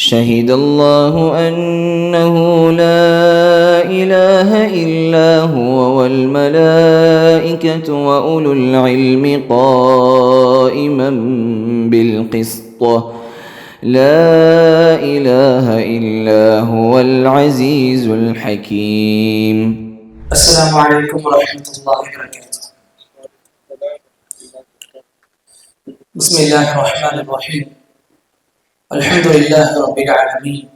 شهد الله أنه لا إله إلا هو والملائكة وأولو العلم قائما بالقسط. لا إله إلا هو العزيز الحكيم. السلام عليكم ورحمة الله وبركاته. بسم الله الرحمن الرحيم. الحمد لله رب العالمين.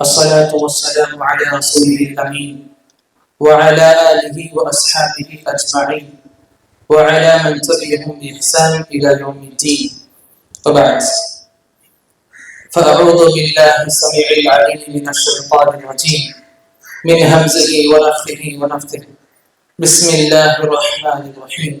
الصلاة والسلام على رسوله الأمين وعلى آله وأصحابه أجمعين وعلى من تبعهم بإحسان إلى يوم الدين. وبعد. فأعوذ بالله السميع العليم من الشيطان الرجيم. من همزه ونفخه ونفثه بسم الله الرحمن الرحيم.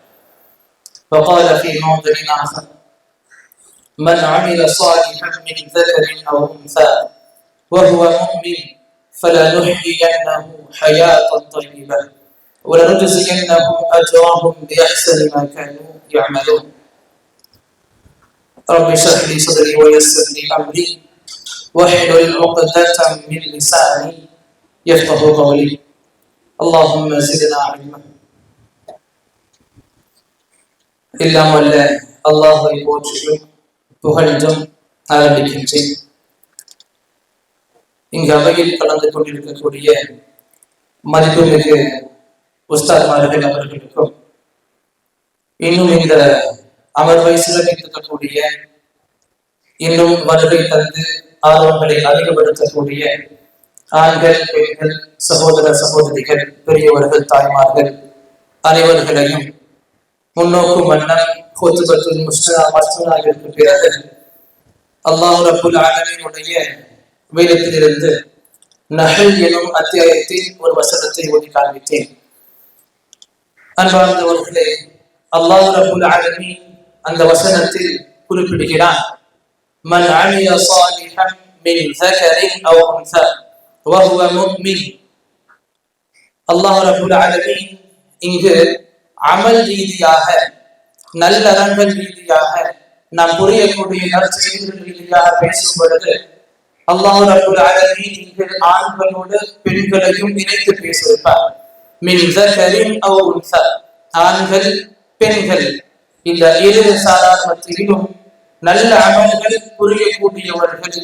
وقال في موضع آخر من عمل صالحا من ذكر أو أنثى وهو مؤمن فلنحيينه حياة طيبة ولنجزينهم أجرهم بأحسن ما كانوا يعملون. رب اشرح لي صدري ويسر لي أمري واحلل عقدة من لساني يفقه قولي. اللهم زدنا علما. எல்லாம் அல்ல அல்லாஹை போற்றியும் புகழ்ந்தும் ஆரம்பிக்கின்றேன் இங்கு அவையில் கலந்து கொண்டிருக்கக்கூடிய மதிப்புமிகு உஸ்தாத்மார்கள் அவர்களுக்கும் இன்னும் இந்த அமர்வை இருக்கக்கூடிய இன்னும் வருகை தந்து ஆர்வங்களை அதிகப்படுத்தக்கூடிய ஆண்கள் பெண்கள் சகோதர சகோதரிகள் பெரியவர்கள் தாய்மார்கள் அனைவர்களையும் முன்னோக்கும் வண்ணம் கோத்துபத்துல் முஸ்தா மஸ்தனாவிற்கு பிறகு அல்லாஹ் ரபுல் ஆலமீனுடைய வேதத்திலிருந்து நகல் எனும் அத்தியாயத்தில் ஒரு வசனத்தை ஓதி காண்பித்தேன் அன்பார்ந்தவர்களே அல்லாஹ் ரபுல் ஆலமீன் அந்த வசனத்தில் குறிப்பிடுகிறான் من عمل صالحا من ذكر أو أنثى وهو مؤمن அல்லாஹ் ரபுல் ஆலமீன் இங்கு அமல் ரீதியாக நல்லறங்கள் ரீதியாக நாம் புரியக்கூடிய நற்செய்திகள் ரீதியாக பேசும் பொழுது அல்லாஹ் ரபுல் நீங்கள் ஆண்களோடு பெண்களையும் இணைத்து பேசியிருப்பார். ஆண்கள் பெண்கள். இந்த இரு சாரார் மத்தியிலும் நல்ல அமல்கள் புரியக்கூடியவர்கள்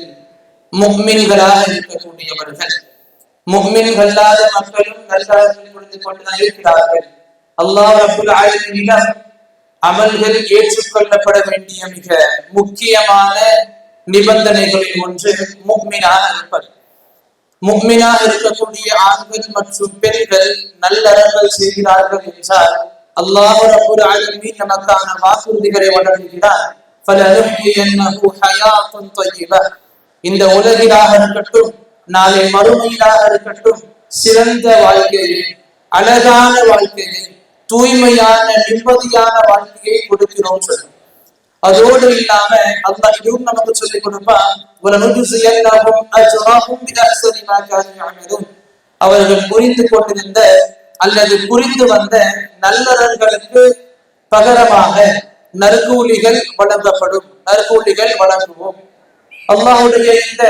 முக்மின்களாக இருக்கக்கூடியவர்கள். முக்மின்களாத மக்களும் நல்ல புரிந்து கொண்டுதான் இருக்கிறார்கள். அல்லாஹ் அபுல் ஆலமிடம் அமல்கள் ஏற்றுக்கொள்ளப்பட வேண்டிய மிக முக்கியமான நிபந்தனைகளில் ஒன்று முக்மினாக இருப்பது. முக்மினாக இருக்கக்கூடிய ஆண்கள் மற்றும் பெண்கள் நல்லறங்கள் செய்கிறார்கள் என்றால் அல்லாஹ் அபுல் ஆலமி நமக்கான வாக்குறுதிகளை வழங்குகிறார். இந்த உலகிலாக இருக்கட்டும் நாளை மறுமையிலாக இருக்கட்டும் சிறந்த வாழ்க்கையில் அழகான வாழ்க்கையில் தூய்மையான நிம்மதியான வாழ்க்கையை கொடுக்கிறோம் சொல்லி. அதோடு இல்லாம அல்லா இதுவும் நமக்கு சொல்லிக் கொடுப்பான் அவர்கள் புரிந்து கொண்டிருந்த அல்லது புரிந்து வந்த நல்லவர்களுக்கு பகரமாக நற்கூலிகள் வழங்கப்படும். நற்கூலிகள் வழங்குவோம். அல்லாவுடைய இந்த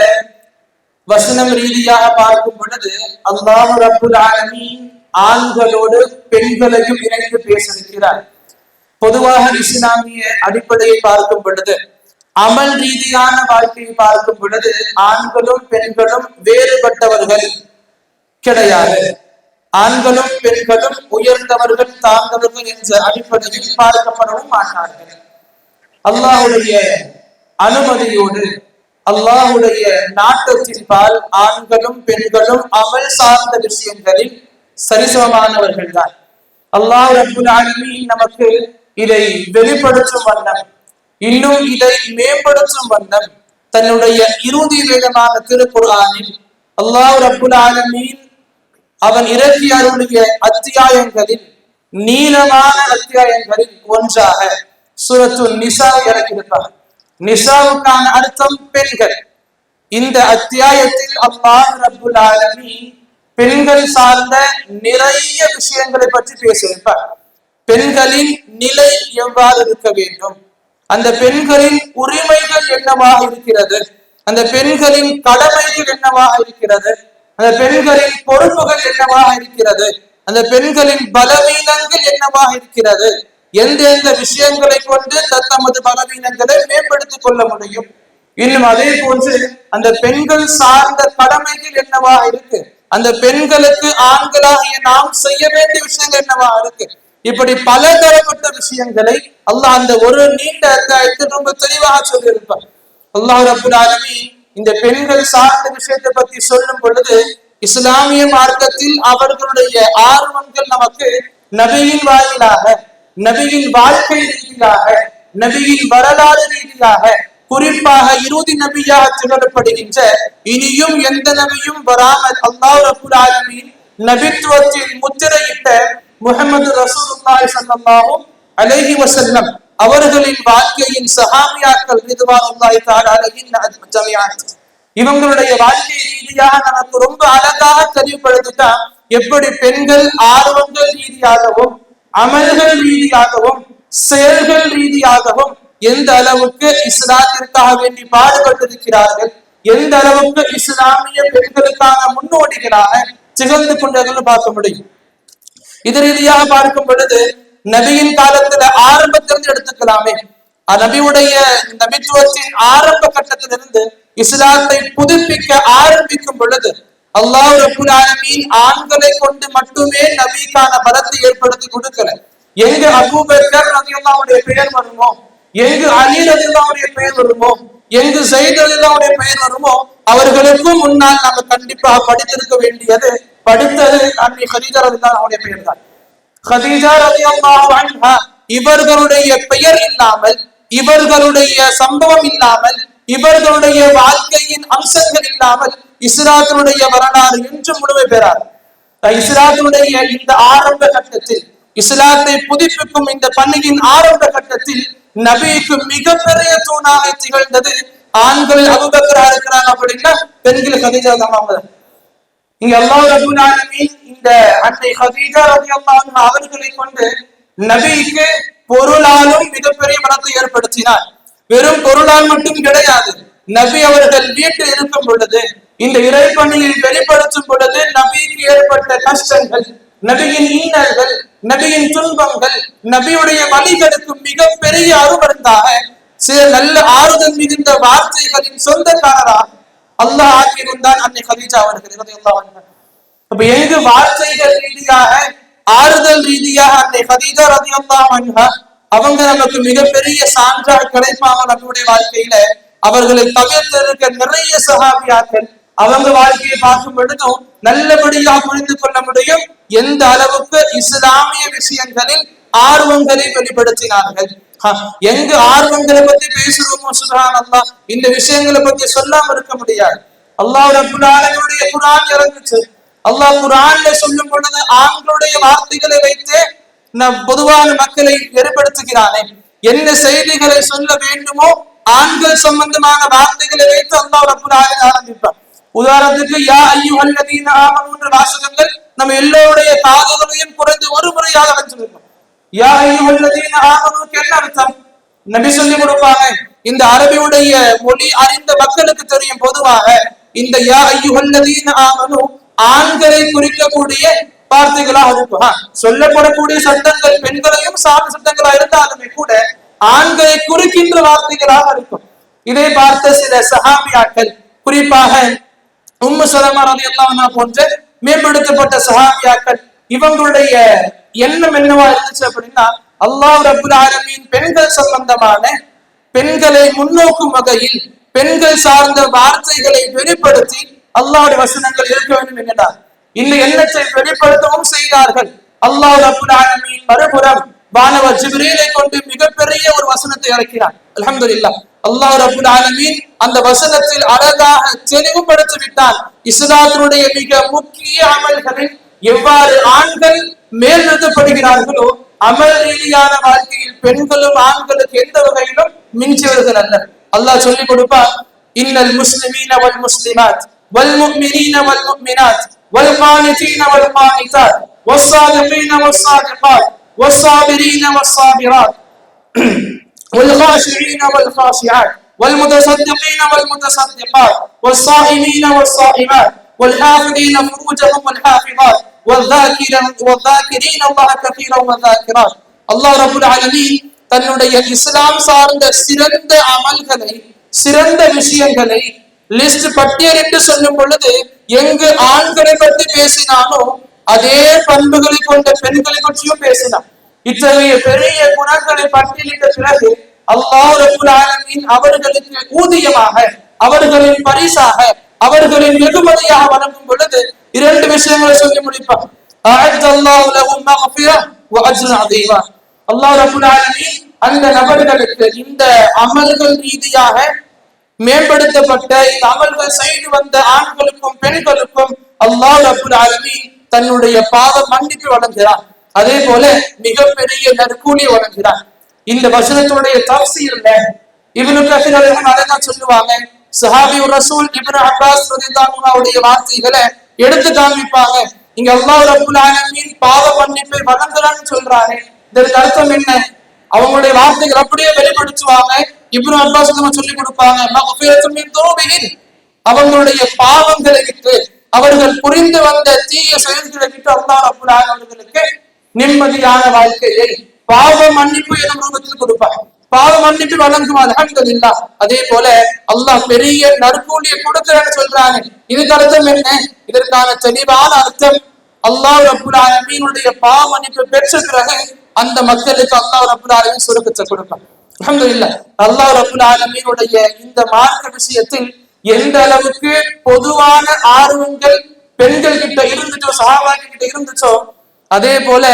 வசனம் ரீதியாக பார்க்கும் பொழுது அல்லாஹு ரபுல் ஆலமின் ஆண்களோடு பெண்களையும் இணைந்து பேசியிருக்கிறார். பொதுவாக இஸ்லாமிய அடிப்படையை பார்க்கும் பொழுது அமல் ரீதியான வாழ்க்கையை பார்க்கும் பொழுது ஆண்களும் பெண்களும் வேறுபட்டவர்கள் கிடையாது. ஆண்களும் பெண்களும் உயர்ந்தவர்கள் தாழ்ந்தவர்கள் என்ற அடிப்படையில் பார்க்கப்படவும் மாட்டார்கள். அல்லாஹுடைய அனுமதியோடு அல்லாஹுடைய நாட்டத்தின் பால் ஆண்களும் பெண்களும் அமல் சார்ந்த விஷயங்களில் சரிசமமானவர்கள் தான் அல்லாஹ் நமக்கு இதை வெளிப்படுத்தும் வண்ணம் இன்னும் இதை மேம்படுத்தும் வண்ணம் தன்னுடைய இறுதி வேதமான திருக்குறானில் அல்லாஹ் ரப்புல் அவன் இறக்கி அருளிய அத்தியாயங்களில் நீளமான அத்தியாயங்களில் ஒன்றாக சுரத்து நிசா இறக்கியிருப்பார். நிசாவுக்கான அர்த்தம் பெண்கள். இந்த அத்தியாயத்தில் அல்லாஹ் ரபுல் ஆலமீன் பெண்கள் சார்ந்த நிறைய விஷயங்களை பற்றி பேசியிருப்பார் பெண்களின் நிலை எவ்வாறு இருக்க வேண்டும்? அந்த பெண்களின் உரிமைகள் என்னவாக இருக்கிறது? அந்த பெண்களின் கடமைகள் என்னவாக இருக்கிறது? அந்த பெண்களின் பொறுப்புகள் என்னவாக இருக்கிறது? அந்த பெண்களின் பலவீனங்கள் என்னவாக இருக்கிறது? எந்தெந்த விஷயங்களை கொண்டு தத்தமது பலவீனங்களை மேம்படுத்திக் கொள்ள முடியும்? இன்னும் அதே போன்று அந்த பெண்கள் சார்ந்த கடமைகள் என்னவாக இருக்கு? அந்த பெண்களுக்கு ஆண்களாகிய நாம் செய்ய வேண்டிய விஷயங்கள் என்னவா இருக்கு? இப்படி பல தரப்பட்ட விஷயங்களை அல்லாஹ் அந்த ஒரு நீண்ட அத்தியாயத்தில் ரொம்ப தெளிவாக சொல்லியிருப்பார். அல்லாஹ் ரபுல் ஆலமி இந்த பெண்கள் சார்ந்த விஷயத்தை பத்தி சொல்லும் பொழுது இஸ்லாமிய மார்க்கத்தில் அவர்களுடைய ஆர்வங்கள் நமக்கு நபியின் வாயிலாக நபியின் வாழ்க்கை ரீதியாக நபியின் வரலாறு ரீதியாக குறிப்பாக இறுதி நபியாக திகழப்படுகின்ற இனியும் எந்த நபியும் வராமல் அல்லாஹ் ரபுல் நபித்துவத்தில் முத்திரையிட்ட முகமது ரசூலுல்லாஹி ஸல்லல்லாஹு அலைஹி வஸல்லம் அவர்களின் வாழ்க்கையின் சஹாபியாக்கள் ரிதுவானுல்லாஹி தஆலா அலைஹின் இவங்களுடைய வாழ்க்கை ரீதியாக நமக்கு ரொம்ப அழகாக தெளிவுபடுத்திட்டா எப்படி பெண்கள் ஆர்வங்கள் ரீதியாகவும் அமல்கள் ரீதியாகவும் செயல்கள் ரீதியாகவும் எந்த அளவுக்கு இஸ்லாத்திற்காக வேண்டி பாடுபட்டிருக்கிறார்கள் எந்த அளவுக்கு இஸ்லாமிய பெண்களுக்கான முன்னோடிகளாக திகழ்ந்து கொண்டார்கள் பார்க்க முடியும். இது ரீதியாக பார்க்கும் பொழுது நபியின் காலத்துல ஆரம்பத்திலிருந்து எடுத்துக்கலாமே. நபியுடைய நபித்துவத்தின் ஆரம்ப கட்டத்திலிருந்து இஸ்லாத்தை புதுப்பிக்க ஆரம்பிக்கும் பொழுது அல்லாஹ் ரபுல் ஆலமீன் ஆண்களை கொண்டு மட்டுமே நபிக்கான பலத்தை ஏற்படுத்தி கொடுக்கல. எங்க அபூபக்கர் நபியுல்லாவுடைய பெயர் வருமோ? எங்கு அலி பெயர் வருமோ எங்கு சைத் ரதியுல்லாவுடைய பெயர் வருமோ அவர்களுக்கும் முன்னால் நம்ம கண்டிப்பாக படித்திருக்க வேண்டியது படித்தது அன்னை ஹதீஜா அவருடைய பெயர் தான் ஹதீஜா இவர்களுடைய பெயர் இல்லாமல் இவர்களுடைய சம்பவம் இல்லாமல் இவர்களுடைய வாழ்க்கையின் அம்சங்கள் இல்லாமல் இஸ்ராத்தினுடைய வரலாறு என்று முழுமை பெறார். இஸ்ராத்தினுடைய இந்த ஆரம்ப கட்டத்தில் இஸ்லாத்தை புதுப்பிக்கும் இந்த பணியின் ஆரம்ப கட்டத்தில் நபிக்கு மிகப்பெரிய தூணாக திகழ்ந்தது. ஆண்கள் அபுபக்கரா இருக்கிறாங்க அப்படின்னா பெண்கள் கதிஜா தான் இங்க அல்லாஹ் ரபுல் ஆலமீன் இந்த அன்னை ஹதீஜா ரலியல்லாஹு அவர்களை கொண்டு நபிக்கு பொருளாலும் மிகப்பெரிய பலத்தை ஏற்படுத்தினார். வெறும் பொருளால் மட்டும் கிடையாது நபி அவர்கள் வீட்டில் இருக்கும் பொழுது இந்த இறைப்பணியில் வெளிப்படுத்தும் பொழுது நபிக்கு ஏற்பட்ட கஷ்டங்கள் நபியின் ஈனர்கள் நபியின் துன்பங்கள் நபியுடைய வழிகளுக்கு மிகப்பெரிய அருமருந்தாக சில நல்ல ஆறுதல் மிகுந்த வார்த்தைகளின் சொந்தக்காரராக அல்லாஹ் ஆக்கியிருந்தான் அன்னை ஹதீஜா அவர்கள் அப்ப எங்கு வார்த்தைகள் ரீதியாக ஆறுதல் ரீதியாக அன்னை ஹதீஜா ரதி அவங்க நமக்கு மிகப்பெரிய சான்றாக கிடைப்பாங்க நம்முடைய வாழ்க்கையில. அவர்களை தவிர்த்திருக்க நிறைய சகாபியாக்கள் அவங்க வாழ்க்கையை பார்க்கும் பொழுதும் நல்லபடியா புரிந்து கொள்ள முடியும். எந்த அளவுக்கு இஸ்லாமிய விஷயங்களில் ஆர்வங்களை வெளிப்படுத்தினார்கள். எங்கு ஆர்வங்களை பத்தி பேசுறோமோ சுகான் அல்லா இந்த விஷயங்களை பத்தி சொல்லாம இருக்க முடியாது. அல்லாஹ் ரபுல்லாலுடைய குரான் இறங்குச்சு. அல்லாஹ் குரான்ல சொல்லும் பொழுது ஆண்களுடைய வார்த்தைகளை வைத்து நம் பொதுவான மக்களை ஏற்படுத்துகிறானே. என்ன செய்திகளை சொல்ல வேண்டுமோ ஆண்கள் சம்பந்தமான வார்த்தைகளை வைத்து அல்லாஹ் ரபுல் ஆரம்பிப்பான். உதாரணத்துக்கு யா ஐயுஹல்லதீன ஆமனுன்ற வாசகங்கள் நம்ம எல்லோருடைய காதுகளையும் குறைந்து ஒரு முறையாக வச்சிருக்கோம். யா ஐயுஹல்லதீன ஆமனுக்கு என்ன அர்த்தம்? நபி சொல்லி கொடுப்பாங்க. இந்த அரபியுடைய மொழி அறிந்த மக்களுக்கு தெரியும். பொதுவாக இந்த யா ஐயுஹல்லதீன ஆமனு ஆண்களை குறிக்கக்கூடிய வார்த்தைகளாக இருக்கும். சொல்லப்படக்கூடிய சட்டங்கள் பெண்களையும் சார்ந்த சட்டங்களா இருந்தாலுமே கூட ஆண்களை குறிக்கின்ற வார்த்தைகளாக இருக்கும். இதை பார்த்த சில சஹாபியாக்கள் குறிப்பாக உம்மு சலமா ரதி போன்ற மேம்படுத்தப்பட்ட சஹாபியாக்கள் இவங்களுடைய எண்ணம் என்னவா இருந்துச்சு அப்படின்னா அல்லாஹ் ரபுல் ஆலமீன் பெண்கள் சம்பந்தமான பெண்களை முன்னோக்கும் வகையில் பெண்கள் சார்ந்த வார்த்தைகளை வெளிப்படுத்தி அல்லாவுடைய வசனங்கள் இருக்க வேண்டும் என்கிறார். இந்த எண்ணத்தை வெளிப்படுத்தவும் செய்தார்கள். அல்லாஹ் ரபுல் ஆலமீன் மறுபுறம் வானவர் ஜிப்ரீலை கொண்டு மிகப்பெரிய ஒரு வசனத்தை இறக்கிறார் அலமதுல்லா அல்லாஹ் ரபுல் ஆலமீன் அந்த வசனத்தில் அழகாக தெளிவுபடுத்தி விட்டான் இஸ்லாத்தினுடைய மிக முக்கிய அமல்களில் எவ்வாறு ஆண்கள் மேல் நிறுத்தப்படுகிறார்களோ அமல் ரீதியான வாழ்க்கையில் பெண்களும் ஆண்களுக்கு எந்த வகையிலும் மிஞ்சுவர்கள் அல்ல. அல்லாஹ் சொல்லிக் கொடுப்பார் இன்னல் முஸ்லிமீன வல் முஸ்லிமாத் வல் முக்மினீன வல் முக்மினாத் வல் கானிதீன வல் கானிதாத் வஸ்ஸாதிகீன வஸ்ஸாதிகாத் வஸ்ஸாபிரீன வஸ்ஸாபிராத் والخاشعين والخاشعات والمتصدقين والمتصدقات والصائمين والصائمات والحافظين فروجهم والحافظات والذاكرين والذاكرين الله كثيرا والذاكرات الله رب العالمين தன்னுடைய இஸ்லாம் சார்ந்த சிறந்த அமல்களை சிறந்த விஷயங்களை லிஸ்ட் பட்டியலிட்டு சொல்லும் பொழுது எங்கு ஆண்களை பற்றி பேசினானோ அதே பண்புகளை கொண்ட பெண்களை பற்றியும் பேசினான் இத்தகைய பெரிய குணங்களை பட்டியலிட்ட பிறகு அல்லாஹ் அவர்களுக்கு ஊதியமாக அவர்களின் பரிசாக அவர்களின் வெகுமதியாக வழங்கும் பொழுது இரண்டு விஷயங்களை சொல்லி முடிப்பார் அல்லாஹ் லஹும் அந்த நபர்களுக்கு இந்த அமல்கள் ரீதியாக மேம்படுத்தப்பட்ட இந்த அமல்கள் செய்து வந்த ஆண்களுக்கும் பெண்களுக்கும் அல்லாஹ் ரபுல் ஆலமி தன்னுடைய பாவ மன்னிப்பு வழங்குகிறார். அதே போல மிகப்பெரிய நற்கூலி வழங்குகிறார். இந்த வசனத்துடைய தப்சீர்ல இவனு கசீர் அதைதான் சொல்லுவாங்க சஹாபி ரசூல் இப்னு அப்பாஸ் ரதியல்லாஹுடைய வார்த்தைகளை எடுத்து காமிப்பாங்க இங்க அல்லாஹ் ரபுல் ஆலமீன் பாவ மன்னிப்பை வழங்குறான்னு சொல்றாங்க இதற்கு அர்த்தம் என்ன? அவங்களுடைய வார்த்தைகள் அப்படியே வெளிப்படுத்துவாங்க. இப்னு அப்பாஸ் சொல்லி கொடுப்பாங்க அவங்களுடைய பாவங்களை விட்டு அவர்கள் புரிந்து வந்த தீய செயல்களை விட்டு அல்லாஹ் ரபுல் அவர்களுக்கு நிம்மதியான வாழ்க்கையை பாவ மன்னிப்பு எனும் ரூபத்தில் கொடுப்பார். பாவ மன்னிப்பு வழங்குவார் இல்ல அதே போல அல்லாஹ் பெரிய நற்கூலியை கொடுக்கிறேன்னு சொல்றாங்க. இதுக்கு அர்த்தம் என்ன? இதற்கான தெளிவான அர்த்தம் அல்லாஹ் ரபுல் ஆலமீனுடைய பாவ மன்னிப்பு பெற்ற பிறகு அந்த மக்களுக்கு அல்லாஹ் ரபுல் சுருக்கத்தை கொடுப்பார். இல்ல அல்லாஹ் ரபுல் ஆலமீனுடைய இந்த மார்க்க விஷயத்தில் எந்த அளவுக்கு பொதுவான ஆர்வங்கள் பெண்கள் கிட்ட இருந்துச்சோ சகாபாக்கள் கிட்ட இருந்துச்சோ அதே போல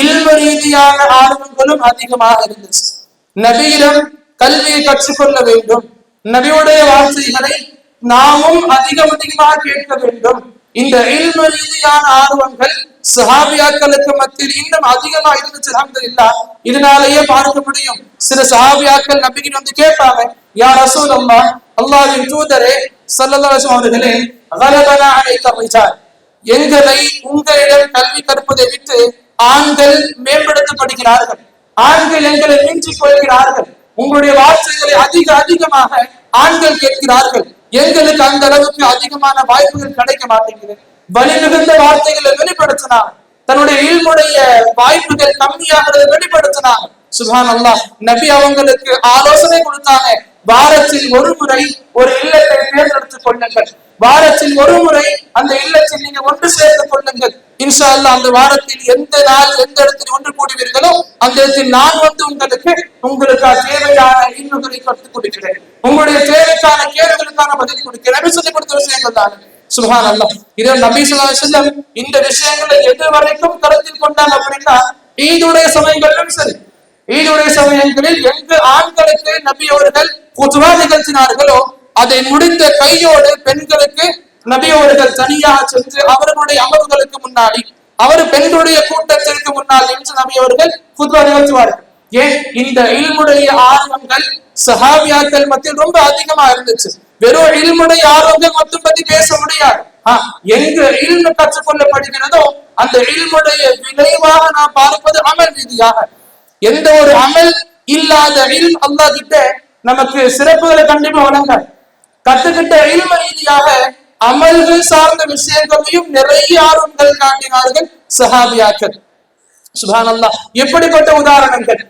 இல்ம ரீதியான ஆர்வங்களும் அதிகமாக இருந்துச்சு. நபியிடம் கல்வியை கற்றுக்கொள்ள வேண்டும். நபியுடைய வார்த்தைகளை நாமும் அதிகம் அதிகமாக கேட்க வேண்டும். இந்த இல்ம ரீதியான ஆர்வங்கள் சஹாபியாக்களுக்கு மத்தியில் இன்னும் அதிகமா இருந்துச்சு அல்ஹம்துலில்லாஹ் இதனாலேயே பார்க்க முடியும். சில சஹாபியாக்கள் நம்பிக்கை வந்து கேட்பாங்க யா ரசூல் அம்மா அல்லாவின் தூதரே ஸல்லல்லாஹு அவர்களே கலபனா அலைக்க எங்களை உங்களிடம் கல்வி கற்பதை விட்டு ஆண்கள் மேம்படுத்தப்படுகிறார்கள். ஆண்கள் எங்களை மிஞ்சிக் கொள்கிறார்கள். உங்களுடைய வார்த்தைகளை அதிக அதிகமாக ஆண்கள் கேட்கிறார்கள். எங்களுக்கு அந்த அளவுக்கு அதிகமான வாய்ப்புகள் கிடைக்க மாட்டேங்குது. வலி மிகுந்த வார்த்தைகளை வெளிப்படுத்தினா தன்னுடைய இல்முடைய வாய்ப்புகள் கம்மியாகிறத வெளிப்படுத்தினாங்க சுபான் நபி அவங்களுக்கு ஆலோசனை கொடுத்தாங்க. வாரத்தில் ஒரு முறை ஒரு இல்லத்தை தேர்ந்தெடுத்துக் கொள்ளுங்கள். வாரத்தில் ஒரு முறை அந்த இல்லத்தில் நீங்க ஒன்று சேர்ந்து கொள்ளுங்கள். இன்ஷா அந்த வாரத்தில் எந்த நாள் எந்த இடத்தில் ஒன்று கூடுவீர்களோ அந்த இடத்தில் நான் வந்து உங்களுக்கு உங்களுக்கு தேவையான இன்னுகளை கற்றுக் கொடுக்கிறேன். உங்களுடைய தேவைக்கான கேள்விகளுக்கான பதில் கொடுக்கிறேன். சொல்லி கொடுத்த விஷயங்கள் தான். சுகான் அல்லாஹ் இது நபி ஸல்லல்லாஹு இந்த விஷயங்களை எது வரைக்கும் கருத்தில் கொண்டாங்க அப்படின்னா ஈதுடைய சமயங்களிலும் சரி. ஈதுடைய சமயங்களில் எங்கு ஆண்களுக்கு நபி அவர்கள் குத்துவா நிகழ்த்தினார்களோ அதை முடிந்த கையோடு பெண்களுக்கு நபி அவர்கள் தனியாக சென்று அவர்களுடைய அமர்வுகளுக்கு முன்னாடி அவர் பெண்களுடைய கூட்டத்திற்கு முன்னால் என்று நபி அவர்கள் குதுவா நிகழ்த்துவார்கள். ஏன்? இந்த இல்முடைய ஆர்வங்கள் சஹாபியாக்கள் மத்தியில் ரொம்ப அதிகமா இருந்துச்சு. வெறும் இல்முடைய ஆர்வங்கள் மட்டும் பத்தி பேச முடியாது. ஆஹ், எங்கு இல்மு கற்றுக்கொள்ளப்படுகிறதோ அந்த இல்முடைய விளைவாக நான் பார்ப்பது அமல் ரீதியாக. எந்த ஒரு அமல் இல்லாத இல் அல்லாஹ் கிட்ட நமக்கு சிறப்புகளை கண்டிப்பா வழங்க கத்துக்கிட்ட இல்ம ரீதியாக அமல்கள் சார்ந்த விஷயங்களையும் நிறைய ஆர்வங்கள் காட்டினார்கள் சஹாபியாக்கள். சுபானல்லா எப்படிப்பட்ட உதாரணங்கள்?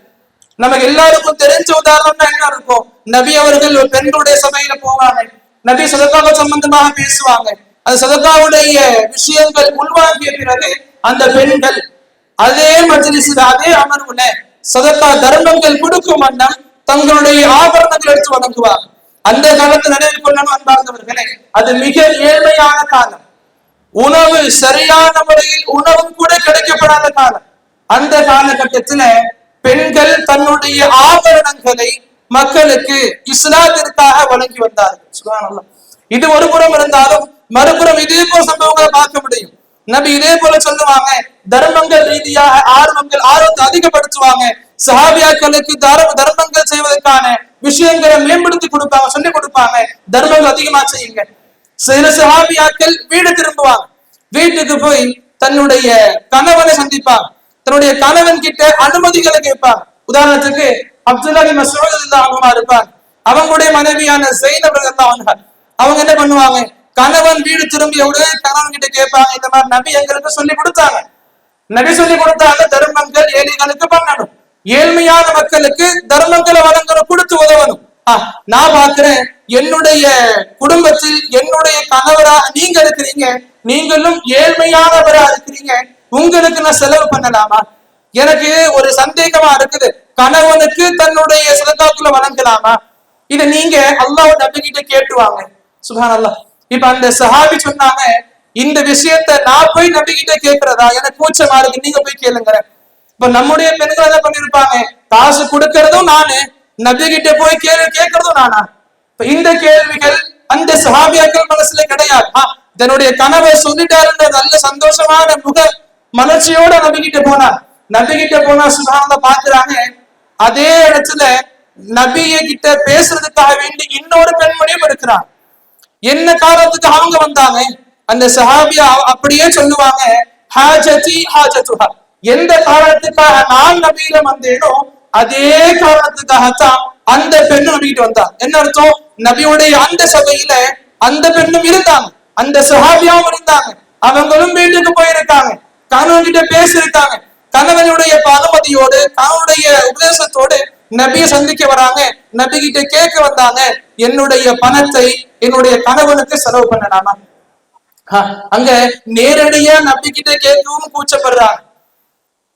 நமக்கு எல்லாருக்கும் தெரிஞ்ச உதாரணம்னா என்ன இருக்கும்? நபி அவர்கள் ஒரு பெண்களுடைய சபையில போவாங்க. நபி சதக்காக சம்பந்தமாக பேசுவாங்க. அந்த சதக்காவுடைய விஷயங்கள் உள்வாங்கிய பிறகு அந்த பெண்கள் அதே மஜ்லிஸ்ல அதே அமர்வுல சதக்கா தர்மங்கள் கொடுக்கும் வண்ணம் தங்களுடைய ஆபரணங்கள் எடுத்து வழங்குவாங்க அந்த காலத்து நினைவு கொள்ளணும் அன்பார்ந்தவர்களே அது மிக ஏழ்மையான காலம். உணவு சரியான முறையில் உணவும் கூட கிடைக்கப்படாத காலம். அந்த காலகட்டத்துல பெண்கள் தன்னுடைய ஆபரணங்களை மக்களுக்கு இஸ்லாத்திற்காக வழங்கி வந்தார்கள். இது ஒரு புறம் இருந்தாலும் மறுபுறம் இதே போல சம்பவங்களை பார்க்க முடியும். நபி இதே போல சொல்லுவாங்க தர்மங்கள் ரீதியாக ஆர்வங்கள் ஆர்வத்தை அதிகப்படுத்துவாங்க. சஹாபியாக்களுக்கு தர்மங்கள் செய்வதற்கான விஷயங்களை மேம்படுத்தி கொடுப்பாங்க சொல்லி கொடுப்பாங்க. தர்மங்கள் அதிகமா செய்யுங்க. சில சஹாபியாக்கள் வீடு திரும்புவாங்க. வீட்டுக்கு போய் தன்னுடைய கணவனை சந்திப்பாங்க. தன்னுடைய கணவன் கிட்ட அனுமதிகளை கேட்பாங்க. உதாரணத்துக்கு அப்துல்லா பின் மசூத் ரலியல்லாஹு இருப்பாங்க. அவங்களுடைய மனைவியான செய்தவர்கள் ரலியல்லாஹு அன்ஹா. அவங்க என்ன பண்ணுவாங்க? கணவன் வீடு திரும்பிய உடனே கணவன் கிட்ட கேட்பாங்க இந்த மாதிரி நபி எங்களுக்கு சொல்லி கொடுத்தாங்க. நபி சொல்லி கொடுத்தாங்க தர்மங்கள் ஏழைகளுக்கு பண்ணணும். ஏழ்மையான மக்களுக்கு தர்மங்களை வழங்கணும் கொடுத்து உதவணும். ஆ, நான் பாக்குறேன் என்னுடைய குடும்பத்தில் என்னுடைய கணவரா நீங்க இருக்கிறீங்க நீங்களும் ஏழ்மையானவரா இருக்கிறீங்க உங்களுக்கு நான் செலவு பண்ணலாமா? எனக்கு ஒரு சந்தேகமா இருக்குது. கணவனுக்கு தன்னுடைய சிறந்தாக்குள்ள வழங்கலாமா? இத நீங்க அல்லாஹ் நம்பிக்கிட்ட கேட்டுவாங்க சுகான் அல்லா இப்ப அந்த சஹாபி சொன்னாங்க இந்த விஷயத்த நான் போய் நம்பிக்கிட்ட கேட்கிறதா எனக்கு கூச்சமா இருக்கு நீங்க போய் கேளுங்கிறேன் இப்ப நம்முடைய பெண்கள் என்ன பண்ணிருப்பாங்க? காசு கொடுக்கறதும் நானு நபி கிட்ட போய் கேள்வி கேட்கறதும் நானா? இப்ப இந்த கேள்விகள் அந்த சஹாபியாக்கள் மனசுல கிடையாது. தன்னுடைய கனவை சொல்லிட்டாருன்ற நல்ல சந்தோஷமான முக மலர்ச்சியோட நபி கிட்ட போனார் நபி கிட்ட போனா சுகானந்த பாக்குறாங்க. அதே இடத்துல நபிய கிட்ட பேசுறதுக்காக வேண்டி இன்னொரு பெண்மணியும் இருக்கிறார் என்ன காரணத்துக்கு அவங்க வந்தாங்க? அந்த சஹாபியா அப்படியே சொல்லுவாங்க ஹாஜதி ஹாஜத்துஹா எந்த காரணத்துக்காக நான் நபியில வந்தேனோ அதே காரணத்துக்காகத்தான் அந்த பெண்ணும் நபிக்கிட்டு வந்தான். என்ன அர்த்தம்? நபியுடைய அந்த சபையில அந்த பெண்ணும் இருந்தாங்க. அந்த சஹாபியாவும் இருந்தாங்க. அவங்களும் வீட்டுக்கு போயிருக்காங்க. கணவன் கிட்ட பேசியிருக்காங்க. கணவனுடைய அனுமதியோடு கணவனுடைய உபதேசத்தோடு நபியை சந்திக்க வராங்க. நபி கிட்ட கேட்க வந்தாங்க. என்னுடைய பணத்தை என்னுடைய கணவனுக்கு செலவு பண்ணலாமா? அங்க நேரடியா நபி கிட்ட கேட்கவும் கூச்சப்படுறாங்க.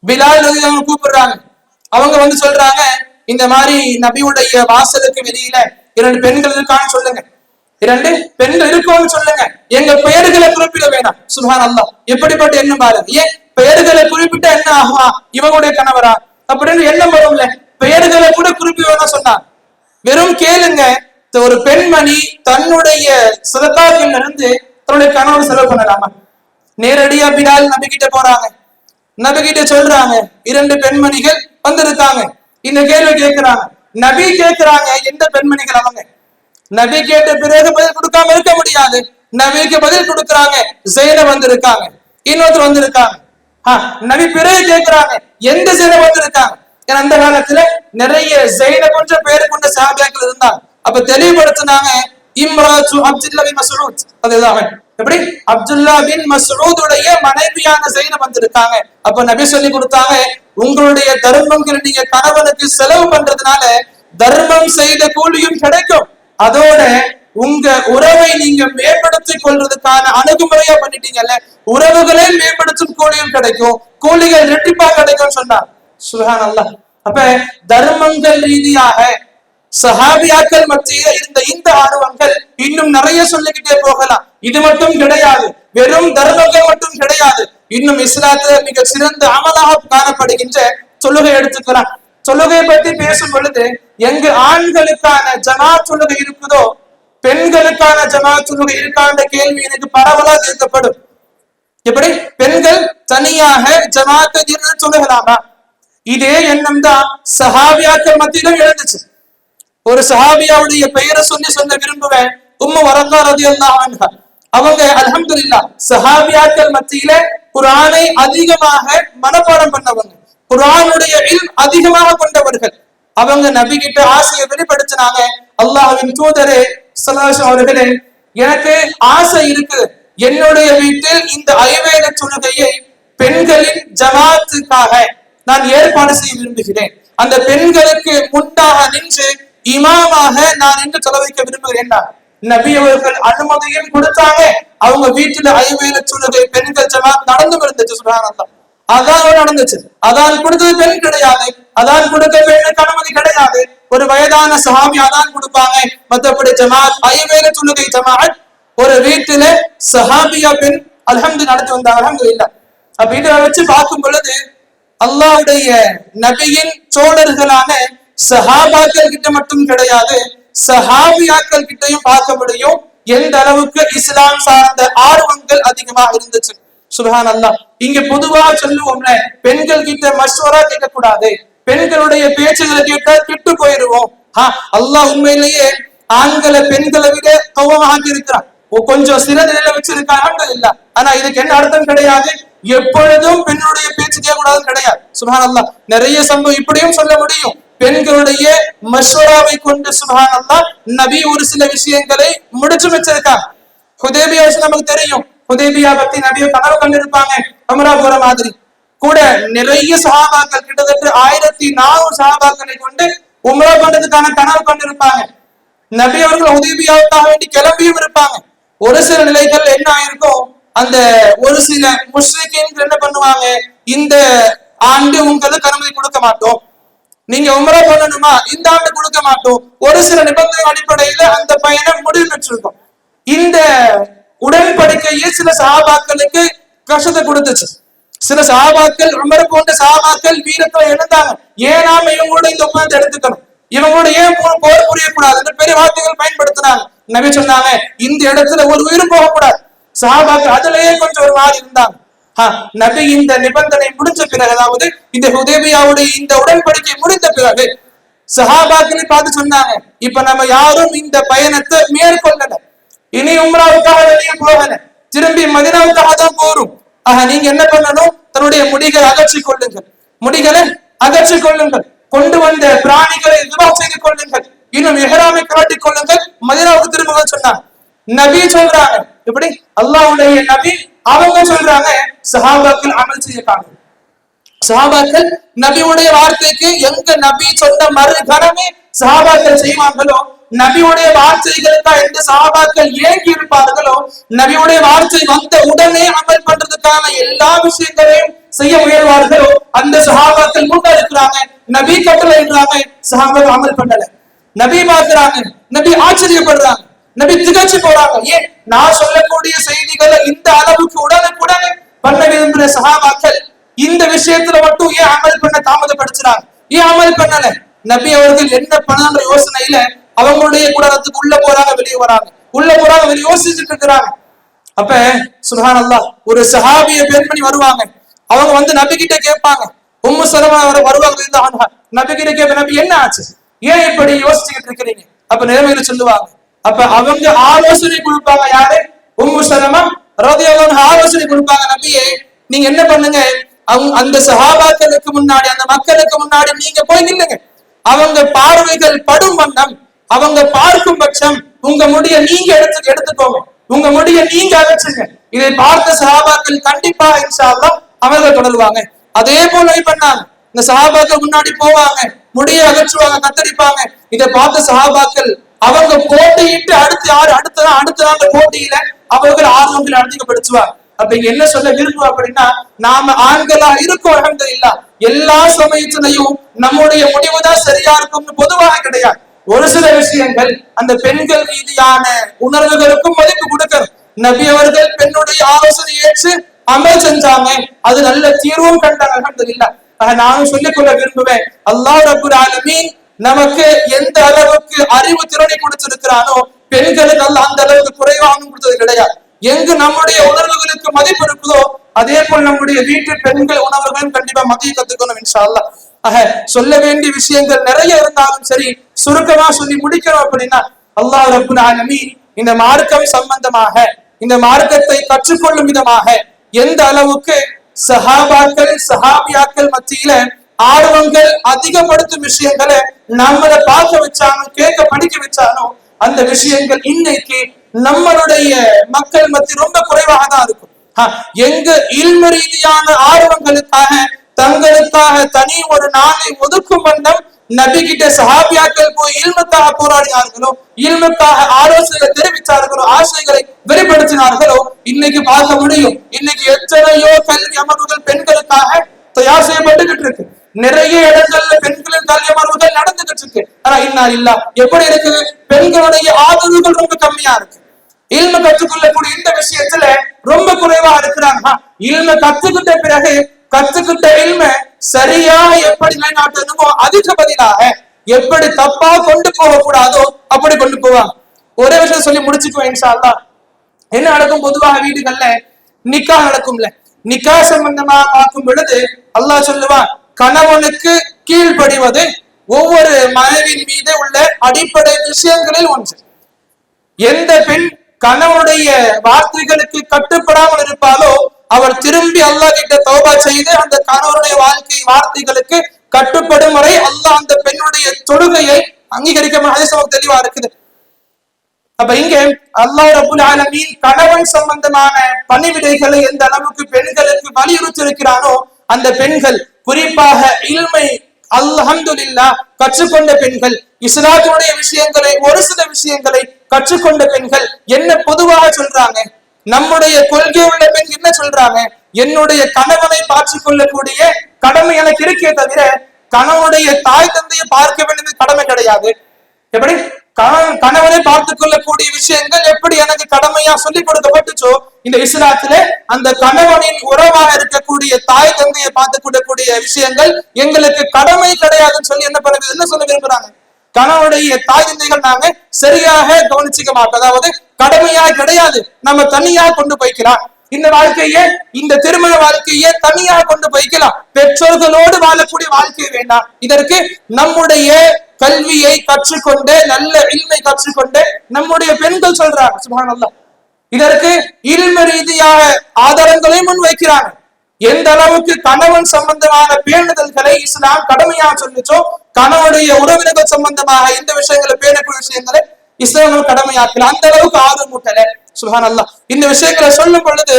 பிலால் நபி அவங்க கூப்பிடுறாங்க. அவங்க வந்து சொல்றாங்க இந்த மாதிரி நபியுடைய வாசலுக்கு வெளியில இரண்டு பெண்கள் இருக்கான்னு சொல்லுங்க. இரண்டு பெண்கள் இருக்கோன்னு சொல்லுங்க. எங்க பெயர்களை குறிப்பிட வேணாம். சுபான் அல்லாஹ் எப்படிப்பட்ட எண்ணம் பாருங்க. ஏன்? பெயர்களை குறிப்பிட்ட என்ன ஆகுமா? இவங்களுடைய கணவரா? அப்படின்னு எண்ணம் வரும்ல. பெயர்களை கூட குறிப்பிட வேணாம் சொன்னாங்க வெறும் கேளுங்க. ஒரு பெண்மணி தன்னுடைய சிறப்பாக்கில் இருந்து தன்னுடைய கணவர் செலவு பண்ணலாமா? நேரடியா பிலால் நம்பிக்கிட்ட போறாங்க. நபிகிட்ட சொல்றாங்க இரண்டு பெண்மணிகள் வந்திருக்காங்க. இந்த கேள்வி கேட்கிறாங்க. நபி கேட்கிறாங்க எந்த பெண்மணிகள் அவங்க? நபி கேட்ட பிறகு பதில் கொடுக்காம இருக்க முடியாது. நபிக்கு பதில் கொடுக்கறாங்க ஜெயின வந்திருக்காங்க. இன்னொருத்தர் வந்திருக்காங்க. நபி பிறகு கேட்கிறாங்க எந்த ஜெயின வந்திருக்காங்க? ஏன்னா அந்த காலத்துல நிறைய ஜெயின கொஞ்சம் பேரு கொண்ட சாபியாக்கள் இருந்தாங்க. அப்ப தெளிவுபடுத்தினாங்க இம்ராஜு அப்துல்லா பின் மஸ்ஊத் அதுதான் எப்படி? அப்துல்லா பின் மசூதுடைய மனைவியான ஜெயின வந்திருக்காங்க. அப்ப நபி சொல்லி கொடுத்தாங்க உங்களுடைய தர்மங்களை நீங்க கணவனுக்கு செலவு பண்றதுனால தர்மம் செய்த கூலியும் கிடைக்கும். அதோட உங்க உறவை நீங்க மேம்படுத்திக் கொள்றதுக்கான அணுகுமுறையா பண்ணிட்டீங்கல்ல உறவுகளே மேம்படுத்தும் கூலியும் கிடைக்கும். கூலிகள் ரெட்டிப்பா கிடைக்கும் சொன்னார். சுகா அல்ல அப்ப தர்மங்கள் ரீதியாக சஹாபியாக்கள் மத்தியில இருந்த இந்த ஆர்வங்கள் இன்னும் நிறைய சொல்லிக்கிட்டே போகலாம். இது மட்டும் கிடையாது. வெறும் தர்மங்கள் மட்டும் கிடையாது. இன்னும் இஸ்லாத்துல மிக சிறந்த அமலாக காணப்படுகின்ற தொழுகை எடுத்துக்கலாம். தொழுகையை பத்தி பேசும் பொழுது எங்கு ஆண்களுக்கான ஜமா தொழுகை இருக்குதோ பெண்களுக்கான ஜமா தொழுகை இருக்கான்ற கேள்வி எனக்கு பரவலா கேட்கப்படும் எப்படி? பெண்கள் தனியாக ஜமாத்தை சொல்லுகலாமா தொழுகலாமா? இதே எண்ணம் தான் சஹாபியாக்கள் மத்தியிலும் எழுந்துச்சு. ஒரு சஹாபியாவுடைய பெயரை சொல்லி சொல்ல விரும்புவேன். உம்மு வரக்கா ரதி அல்லாஹ் அவங்க அல்ஹம்துலில்லாஹ் சஹாபியாக்கள் மத்தியில குரானை அதிகமாக மனப்பாடம் பண்ணவங்க. குரானுடைய இல்ம் அதிகமாக கொண்டவர்கள். அவங்க நபி கிட்ட ஆசையை வெளிப்படுத்தினாங்க. அல்லாஹின் தூதரே ஸல்லல்லாஹு அவர்களே எனக்கு ஆசை இருக்கு. என்னுடைய வீட்டில் இந்த ஐவேல தொழுகையை பெண்களின் ஜமாத்துக்காக நான் ஏற்பாடு செய்ய விரும்புகிறேன். அந்த பெண்களுக்கு முன்னாக நின்று இமாமாக நான் என்று சொல்ல வைக்க விரும்புகிறேன் என்ன நபி அவர்கள் அனுமதியும் கொடுத்தாங்க. அவங்க வீட்டுல ஐவேல சூழ்நிலை பெண்கள் ஜமாத் நடந்து இருந்துச்சு சுபஹானல்லாஹ். அதான் நடந்துச்சு. அதான் கொடுத்தது பெண் கிடையாது. அதான் கொடுக்க பெண்ணுக்கு அனுமதி கிடையாது. ஒரு வயதான சஹாபி அதான் கொடுப்பாங்க. மத்தபடி ஜமாத் ஐவேல சூழ்நிலை ஜமாத். ஒரு வீட்டுல சஹாபியா பெண் அலஹம்து நடத்தி வந்தாங்க அல்ஹம்துலில்லாஹ். அப்ப இதை வச்சு பார்க்கும் பொழுது அல்லாவுடைய நபியின் சோழர்களான சஹாபாக்கள் கிட்ட மட்டும் கிடையாது சஹாபியாக்கள் கிட்டையும் பார்க்க முடியும். எந்த அளவுக்கு இஸ்லாம் சார்ந்த ஆர்வங்கள் அதிகமாக இருந்துச்சு. சுபஹான் அல்லாஹ் இங்க பொதுவா சொல்லுவோம்ல பெண்கள் கிட்ட மஷ்வரா கேட்க கூடாது பெண்களுடைய பேச்சுகளை கேட்டா கெட்டு போயிருவோம். அல்லாஹ் உண்மையிலேயே ஆண்களை பெண்களை விட கௌவமாக இருக்கிறான். கொஞ்சம் சில நிலையில வச்சிருக்காங்க இல்ல ஆனா இதுக்கு என்ன அர்த்தம் கிடையாது? எப்பொழுதும் பெண்ணுடைய பேச்சு கேட்கக்கூடாதுன்னு கிடையாது. சுபஹான் அல்லா நிறைய சம்பவம் இப்படியும் சொல்ல முடியும். பெண்களுடைய மஷ்வராவை கொண்டு சுபானந்தா நபி ஒரு சில விஷயங்களை முடிச்சு வச்சிருக்காங்க ஹுதேபியா நமக்கு தெரியும். ஹுதேபியா பத்தி நபிய கனவு கண்டிருப்பாங்க. அமரா போற மாதிரி. கூட நிறைய சகாபாக்கள் கிட்டத்தட்ட ஆயிரத்தி நானூறு சகாபாக்களை கொண்டு உமரா பண்றதுக்கான கனவு கண்டிருப்பாங்க. நபி அவர்கள் உதவியாவுக்காக வேண்டி கிளம்பியும் இருப்பாங்க. ஒரு சில நிலைகள் என்ன ஆயிருக்கும் அந்த ஒரு சில முஸ்லிம்கள் என்ன பண்ணுவாங்க? இந்த ஆண்டு உங்களுக்கு அனுமதி கொடுக்க மாட்டோம். நீங்க உமரா பண்ணணுமா? இந்த ஆண்டு கொடுக்க மாட்டோம். ஒரு சில நிபந்தனை அடிப்படையில அந்த பயணம் முடிவு பெற்றிருக்கும். இந்த உடன்படிக்கையே சில சாபாக்களுக்கு கஷ்டத்தை கொடுத்துச்சு. சில சஹாபாக்கள் உமர் போன்ற சஹாபாக்கள் வீரத்துல எழுந்தாங்க ஏன் நாம இவங்களோட இந்த ஒப்பந்தத்தை எடுத்துக்கணும்? இவங்களோட ஏன் போ- போர் புரியக்கூடாது? பெரிய வார்த்தைகள் பயன்படுத்தினாங்க. நபி சொன்னாங்க இந்த இடத்துல ஒரு உயிரும் போகக்கூடாது. சஹாபாக்கள் அதுலயே கொஞ்சம் ஒரு மாதிரி இருந்தாங்க. நபி இந்த நிபந்தனை முடிஞ்ச பிறகு அதாவது இந்த உதவியாவுடைய இந்த உடன்படிக்கை முடிந்த பிறகு சஹாபாக்களை பார்த்து சொன்னாங்க. இப்ப நம்ம யாரும் இந்த பயணத்தை மேற்கொள்ளல. இனி உம்ராவுக்காக வெளியே போகல. திரும்பி மதினாவுக்காக தான் போறோம். ஆக நீங்க என்ன பண்ணணும்? தன்னுடைய முடிகளை அகற்றிக் கொள்ளுங்கள். முடிகளை அகற்றி கொள்ளுங்கள். கொண்டு வந்த பிராணிகளை துவா செய்து கொள்ளுங்கள். இன்னும் எஹராமை காட்டிக் கொள்ளுங்கள். மதினாவுக்கு திரும்ப சொன்னாங்க. நபி சொல்றாங்க. இப்படி அல்லாவுடைய நபி அவங்க சொல்றாங்க சஹாபாக்கள் அமல் செய்ய காணும் சஹாபாக்கள் நபியுடைய வார்த்தைக்கு எங்க நபி சொன்ன மறு கணமே சஹாபாக்கள் செய்வாங்களோ நபியுடைய வார்த்தைகளுக்காக எந்த சஹாபாக்கள் ஏங்கி இருப்பார்களோ நபியுடைய வார்த்தை வந்த உடனே அமல் பண்றதுக்கான எல்லா விஷயங்களையும் செய்ய முயல்வார்களோ அந்த சஹாபாக்கள் முன்ன இருக்கிறாங்க நபி கட்டளைன்றாங்க சஹாபாக்கள் அமல் பண்ணல. நபி பார்க்கிறாங்க நபி ஆச்சரியப்படுறாங்க. நபி திகச்சு போறாங்க. ஏன்? நான் சொல்லக்கூடிய செய்திகளை இந்த அளவுக்கு உடனுக்குடனே பண்ண விரும்புகிற சகாபாக்கள் இந்த விஷயத்துல மட்டும் ஏன் அமல் பண்ண தாமதப்படுத்துறாங்க? ஏன் அமல் பண்ணல? நபி அவர்கள் என்ன பண்ணான்ற யோசனையில அவங்களுடைய கூடாரத்துக்கு உள்ள போறாங்க வெளியே வராங்க. உள்ள போறாங்க வெளியே யோசிச்சுட்டு இருக்கிறாங்க. அப்ப சுல்ஹான் அல்லா ஒரு சஹாபிய பெண்மணி வருவாங்க. அவங்க வந்து நபி கிட்ட கேட்பாங்க. உம்மு சலமா வர வருவாங்க இந்த நபி கிட்ட கேட்ப நபி என்ன ஆச்சு? ஏன் இப்படி யோசிச்சுக்கிட்டு இருக்கிறீங்க? அப்ப நிலைமையில சொல்லுவாங்க. அப்ப அவங்க ஆலோசனை கொடுப்பாங்க யாரு? உம்மு சலமா ரதியல்லாஹு ஆலோசனை கொடுப்பாங்க நம்பியே நீங்க என்ன பண்ணுங்க? அவங்க அந்த சகாபாக்களுக்கு முன்னாடி அந்த மக்களுக்கு முன்னாடி நீங்க போய் நில்லுங்க. அவங்க பார்வைகள் படும் வண்ணம் அவங்க பார்க்கும் பட்சம் உங்க முடிய நீங்க எடுத்து எடுத்துக்கோங்க. உங்க முடிய நீங்க அழைச்சுங்க இதை பார்த்த சஹாபாக்கள் கண்டிப்பா இன்ஷா அவர்கள் தொடருவாங்க. அதே போல பண்ணாங்க இந்த சஹாபாக்கள் முன்னாடி போவாங்க. முடிய அகற்றுவாங்க கத்தரிப்பாங்க. இதை பார்த்த சஹாபாக்கள் அவங்க போட்டியிட்டு அடுத்து யாரு? அடுத்த நாள் அடுத்த நாள் போட்டியில அவர்கள் ஆர்வங்கள் அதிகப்படுத்துவார் அப்ப என்ன சொல்ல விரும்புவோம் அப்படின்னா நாம ஆண்களா இருக்கோம் இல்ல எல்லா சமயத்திலையும் நம்முடைய முடிவுதான் சரியா இருக்கும்னு பொதுவாக கிடையாது. ஒரு சில விஷயங்கள் அந்த பெண்கள் ரீதியான உணர்வுகளுக்கும் மதிப்பு கொடுக்கணும். நபி அவர்கள் பெண்ணுடைய ஆலோசனை ஏற்று அமல் செஞ்சாங்க. அது நல்ல தீர்வும் கண்டாங்க இல்ல ஆக நானும் சொல்லிக்கொள்ள விரும்புவேன் அல்லாஹ் ரபுல் ஆலமீன் நமக்கு எந்த அளவுக்கு அறிவு திறனை கொடுத்திருக்கிறானோ பெண்களுக்கு அல்ல அந்த அளவுக்கு குறைவாகவும் கொடுத்தது கிடையாது. எங்கு நம்முடைய உணர்வுகளுக்கு மதிப்பு இருக்குதோ அதே போல் நம்முடைய வீட்டு பெண்கள் உணர்வுகளும் கண்டிப்பா மதிய கத்துக்கணும் இன்ஷால்லா ஆக சொல்ல வேண்டிய விஷயங்கள் நிறைய இருந்தாலும் சரி சுருக்கமா சொல்லி முடிக்கணும் அப்படின்னா அல்லாஹ் ரப்புல் இந்த மார்க்கம் சம்பந்தமாக இந்த மார்க்கத்தை கற்றுக்கொள்ளும் விதமாக எந்த அளவுக்கு சஹாபாக்கள் சஹாபியாக்கள் மத்தியில ஆர்வங்கள் அதிகப்படுத்தும் விஷயங்களை நம்மளை பார்க்க வச்சாலும் கேட்க படிக்க வச்சாலும் அந்த விஷயங்கள் இன்னைக்கு நம்மளுடைய மக்கள் மத்தி ரொம்ப குறைவாக தான் இருக்கும். எங்க இல்ம ரீதியான ஆர்வங்களுக்காக தங்களுக்காக தனி ஒரு நாளை ஒதுக்கும் வண்ணம் நபி கிட்ட சஹாபியாக்கள் போய் இல்முக்காக போராடினார்களோ இல்முக்காக ஆலோசனை தெரிவித்தார்களோ ஆசைகளை வெளிப்படுத்தினார்களோ இன்னைக்கு பார்க்க முடியும். இன்னைக்கு எத்தனையோ கல்வி அமர்வுகள் பெண்களுக்காக தயார் செய்யப்பட்டுகிட்டு இருக்கு. நிறைய இடங்கள்ல பெண்களின் கல்வி நடந்துகிட்டு இருக்கு ஆனா இன்னா இல்ல எப்படி இருக்குது? பெண்களுடைய ஆதரவுகள் ரொம்ப கம்மியா இருக்கு. இல்ம கற்றுக்கொள்ளக்கூடிய இந்த விஷயத்துல ரொம்ப குறைவா இருக்கிறாங்க. இல்ம கத்துக்கிட்ட பிறகு கத்துக்கிட்ட இல்ம சரியா எப்படி நிலைநாட்டணுமோ அதுக்கு பதிலாக எப்படி தப்பா கொண்டு போக கூடாதோ அப்படி கொண்டு போவாங்க. ஒரே விஷயம் சொல்லி முடிச்சுக்குவேன் இன்ஷா என்ன நடக்கும்? பொதுவாக வீடுகள்ல நிக்கா நடக்கும்ல. நிக்கா சம்பந்தமா பார்க்கும் பொழுது அல்லாஹ் சொல்லுவான் கணவனுக்கு கீழ்ப்படிவது ஒவ்வொரு மனைவின் மீது உள்ள அடிப்படை விஷயங்களில் ஒன்று. எந்த பெண் கணவனுடைய வார்த்தைகளுக்கு கட்டுப்படாமல் இருப்பாலோ அவர் திரும்பி அல்லாஹ் கிட்ட தௌபா செய்து அந்த கணவனுடைய வாழ்க்கை வார்த்தைகளுக்கு கட்டுப்படும் வரை அல்லாஹ் அந்த பெண்ணுடைய தொழுகையை அங்கீகரிக்க அதிசயம் தெளிவா இருக்குது. அப்ப இங்க அல்லாஹ் ரபுல் ஆலமீன் கணவன் சம்பந்தமான பணிவிடைகளை எந்த அளவுக்கு பெண்களுக்கு வலியுறுத்தி இருக்கிறானோ அந்த பெண்கள் குறிப்பாக இல்மை அல்ஹம்துல்லா கற்றுக்கொண்ட பெண்கள் இஸ்லாத்தினுடைய விஷயங்களை ஒரு சில விஷயங்களை கற்றுக்கொண்ட பெண்கள் என்ன பொதுவாக சொல்றாங்க? நம்முடைய கொள்கை உள்ள பெண் என்ன சொல்றாங்க? என்னுடைய கணவனை பார்த்துக் கொள்ளக்கூடிய கடமை எனக்கு இருக்கே தவிர கணவனுடைய தாய் தந்தையை பார்க்க வேண்டியது கடமை கிடையாது. எப்படி? கணவன் கணவனை பார்த்துக் கொள்ளக்கூடிய விஷயங்கள் எப்படி எனக்கு கடமையா சொல்லி கொடுக்கப்பட்டுச்சோ இந்த இஸ்லாத்திலே அந்த கணவனின் உறவாக இருக்கக்கூடிய தாய் தந்தையை பார்த்துக் கொள்ளக்கூடிய விஷயங்கள் எங்களுக்கு கடமை கிடையாதுன்னு சொல்லி என்ன பண்ணுறது என்ன சொல்ல விரும்புறாங்க? கணவனுடைய தாய் தந்தைகள் நாங்க சரியாக கவனிச்சுக்க மாட்டோம். அதாவது கடமையா கிடையாது. நம்ம தனியா கொண்டு போய்க்கலாம். இந்த வாழ்க்கையே இந்த திருமண வாழ்க்கையே தனியா கொண்டு போய்க்கலாம். பெற்றோர்களோடு வாழக்கூடிய வாழ்க்கை வேண்டாம். இதற்கு நம்முடைய கல்வியை கற்றுக்கொண்டு நல்ல இல்மை கற்றுக்கொண்டு நம்முடைய பெண்கள் சொல்றாங்க சுபானல்லா இதற்கு இல்ம ரீதியாக ஆதாரங்களை முன் வைக்கிறாங்க எந்த அளவுக்கு கணவன் சம்பந்தமான பேணுதல்களை இஸ்லாம் கடமையா சொல்லுச்சோ கணவனுடைய உறவினர்கள் சம்பந்தமாக இந்த விஷயங்களை பேணக்கூடிய விஷயங்களை இஸ்லாம் கடமையாக்கல. அந்த அளவுக்கு ஆர்வம் மூட்டல சுஹான் அல்லா இந்த விஷயங்களை சொல்லும் பொழுது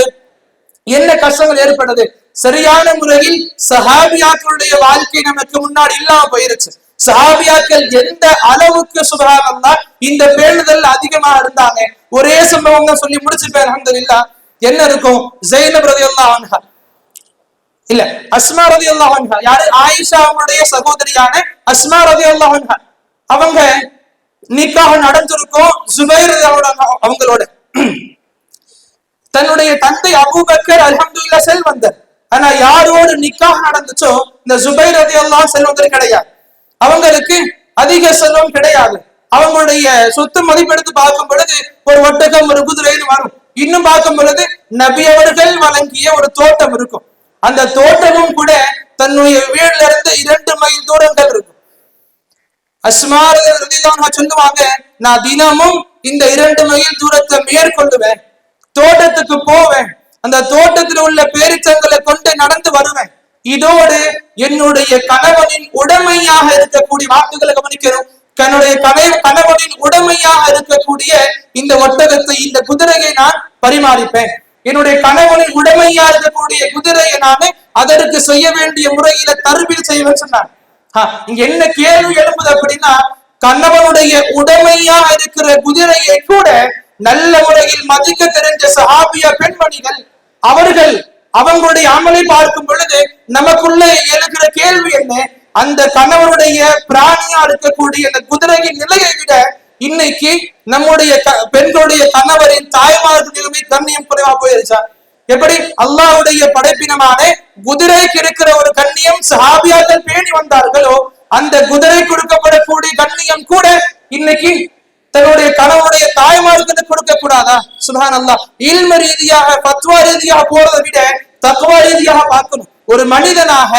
என்ன கஷ்டங்கள் ஏற்பட்டது? சரியான முறையில் சஹாபியாக்களுடைய வாழ்க்கை நமக்கு முன்னாடி இல்லாம போயிருச்சு. சஹாபியாக்கள் எந்த அளவுக்கு சுகாதாரம் தான் இந்த பேணுதல் அதிகமா இருந்தாங்க? ஒரே சம்பவம் தான் சொல்லி முடிச்சுப்பேன் அஹமதுல்லா என்ன இருக்கும்? ஜெயினப் ரதி அல்லா இல்ல அஸ்மா ரதி அல்லா யாரு? ஆயிஷா அவங்களுடைய சகோதரியான அஸ்மா ரதி அல்லா அவங்க நிக்காக நடந்திருக்கும் ஜுபைர் அவங்களோட தன்னுடைய தந்தை அபூபக்கர் அல்ஹம்துல்லா செல்வந்தர். ஆனா யாரோடு நிக்காக நடந்துச்சோ இந்த ஜுபைர் ரதி எல்லாம் செல்வந்தர் கிடையாது. அவங்களுக்கு அதிக செல்வம் கிடையாது. அவங்களுடைய சொத்து மதிப்பெடுத்து பார்க்கும் பொழுது ஒரு ஒட்டகம் ஒரு குதிரைன்னு வரும். இன்னும் பார்க்கும் பொழுது நபி அவர்கள் வழங்கிய ஒரு தோட்டம் இருக்கும். அந்த தோட்டமும் கூட தன்னுடைய வீடுல இருந்து இரண்டு மைல் தூரங்கள் இருக்கும். அஸ்மார் சொல்லுவாங்க நான் தினமும் இந்த இரண்டு மைல் தூரத்தை மேற்கொள்ளுவேன். தோட்டத்துக்கு போவேன். அந்த தோட்டத்தில் உள்ள பேரிச்சங்களை கொண்டு நடந்து வருவேன். இதோடு என்னுடைய கணவனின் உடமையாக இருக்கக்கூடிய வாக்குகளை கவனிக்கிறோம் தன்னுடைய கனை கணவனின் உடமையாக இருக்கக்கூடிய இந்த ஒட்டகத்தை இந்த குதிரையை நான் பரிமாறிப்பேன். என்னுடைய கணவனின் உடமையா இருக்கக்கூடிய குதிரையை நான் அதற்கு செய்ய வேண்டிய முறையில தருவில் செய்வேன் சொன்னான் இங்க என்ன கேள்வி எழுப்புது அப்படின்னா கணவனுடைய உடமையா இருக்கிற குதிரையை கூட நல்ல முறையில் மதிக்க தெரிஞ்ச சஹாபிய பெண்மணிகள் அவர்கள் அவங்களுடைய அமலை பார்க்கும் பொழுது நமக்குள்ளே எழுகிற கேள்வி என்ன? அந்த கணவனுடைய பிராணியா இருக்கக்கூடிய அந்த குதிரையின் நிலையை விட இன்னைக்கு நம்முடைய பெண்களுடைய கணவரின் தாய்மார்கள் நிலைமை கண்ணியம் குறைவா போயிருச்சா? எப்படி? அல்லாவுடைய படைப்பினமான குதிரைக்கு இருக்கிற ஒரு கண்ணியம் சஹாபியாக்கள் பேணி வந்தார்களோ அந்த குதிரை கொடுக்கப்படக்கூடிய கண்ணியம் கூட இன்னைக்கு தன்னுடைய கணவனுடைய தாய்மாருக்கு கொடுக்க கூடாதா சுல்ஹான் அல்லா இல்ம ரீதியாக பத்வா ரீதியாக போறதை விட தக்குவா ரீதியாக பார்க்கணும். ஒரு மனிதனாக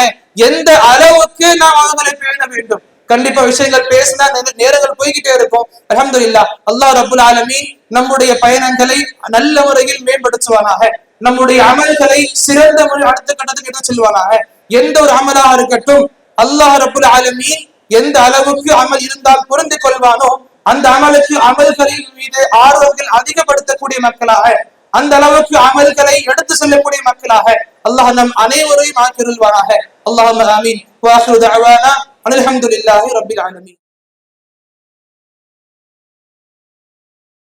எந்த அளவுக்கு நாம் அவங்களை பேண வேண்டும்? கண்டிப்பா விஷயங்கள் பேசினா நேரங்கள் போய்கிட்டே இருக்கும். அஹமது இல்லா அல்லா ரபுல் ஆலமி நம்முடைய பயணங்களை நல்ல முறையில் மேம்படுத்துவானாக. நம்முடைய அமல்களை சிறந்த முறை அடுத்த கட்டத்துக்கு எடுத்து செல்வானாக. எந்த ஒரு அமலாக இருக்கட்டும் அல்லாஹ் ரபுல் ஆலமீன் எந்த அளவுக்கு அமல் இருந்தால் புரிந்து கொள்வானோ அந்த அமலுக்கு அமல்களின் மீது ஆர்வங்கள் அதிகப்படுத்தக்கூடிய மக்களாக அந்த அளவுக்கு அமல்களை எடுத்து செல்லக்கூடிய மக்களாக அல்லாஹ் நம் அனைவரையும் ஆக்கிருள்வானாக அல்லாஹ் அமீன் வாஹிரு தஅவானா. அல்ஹம்துலில்லாஹி ரப்பில் ஆலமீன்.